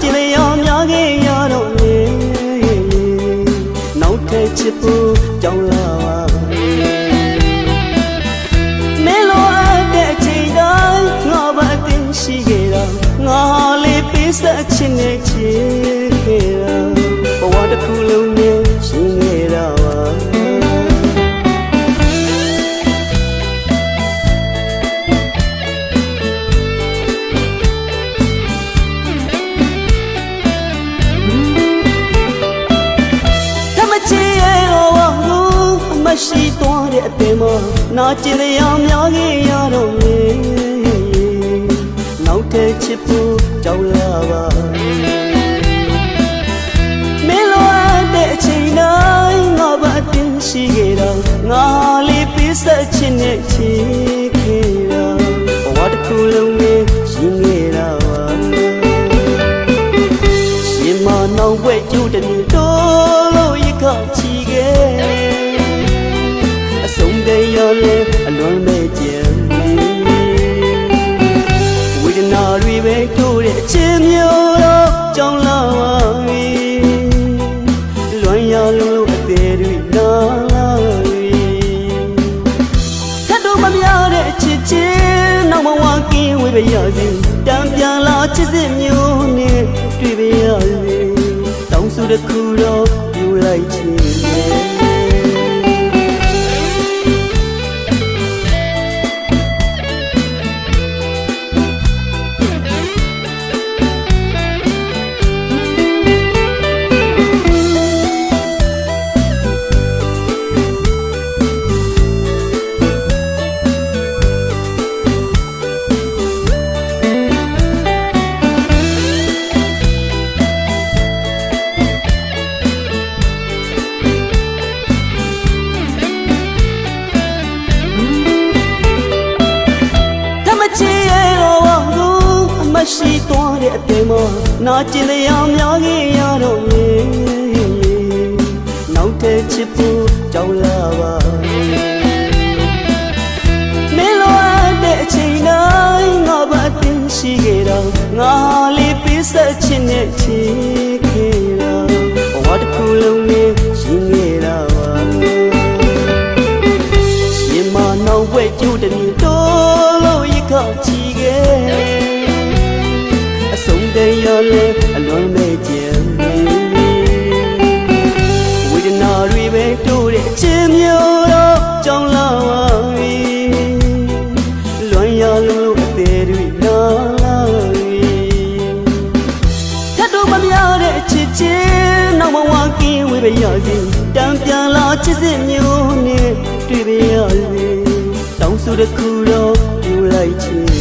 ကျင်လျော်များခဲ့ရတော့လေနောက်ထပ်ချစ်ဖို့ကြောင်းလာပါမဲလိုအပ်တဲ့အချိန်တိုင်းငါဘာအသိရှိခဲ့တာငါလေးပေးဆက်ချင်နေချစ်ခဲ့တာဘဝတစ်ခုလုံး ရှိသွားတဲ့အပင်မနာကျင်တရားများကြီးရတော့လေနောက်တဲ့ချစ်ဖို့ကြောက်လာပါ ပဲတို့တဲ့အချင်းမျိုးတော့ကြောင်းလာပါပြီလွမ်းရလုံးလို့အသေးတွေနာလာပြီထပ်တော့မပြတဲ့ချစ်ချင်းနောက်မဝကင်းဝေးပြရစီတံပြန်လာချစ်စစ်မျိုးနဲ့တွေ့ပြရစီတောင်းစုတစ်ခုတော့ယူလိုက်ချင် ရှိသွားတဲ့အပြင်မှာနာကျင်တရားများကြီးရတော့လေနောက်တဲ့ချစ်ဖို့ကြောက်လာပါမင်းလိုအပ်တဲ့အချိန်တိုင်းငါဘာအတင်ရှိခဲ့တော့ငါလေးပေးဆက်ချင်တဲ့ချစ်ခဲ့တော့ဘဝတစ်ခုလုံးနဲ့ရှင်ခဲ့တာပါရှင်မနောင်ဘွဲ့ကျိုးတည်းတော်လို့ရခချီခဲ့ ဆုံးတည်းရလဲအလွန်မဲ့ကြံဝေဒနာတွေပဲတို့တဲ့အချင်းမျိုးတော့ကြောင်းလာပါပြီလွမ်းရလို့အသေးတွေနာလာပြီထပ်တော့မမြတဲ့အချစ်ချင်းနောက်မဝကင်းဝေးပြရစီတံပြန်လာချစ်စစ်မျိုးနဲ့တွေ့ပြရစီတောင်းစုတစ်ခုတော့ယူလိုက်ချင်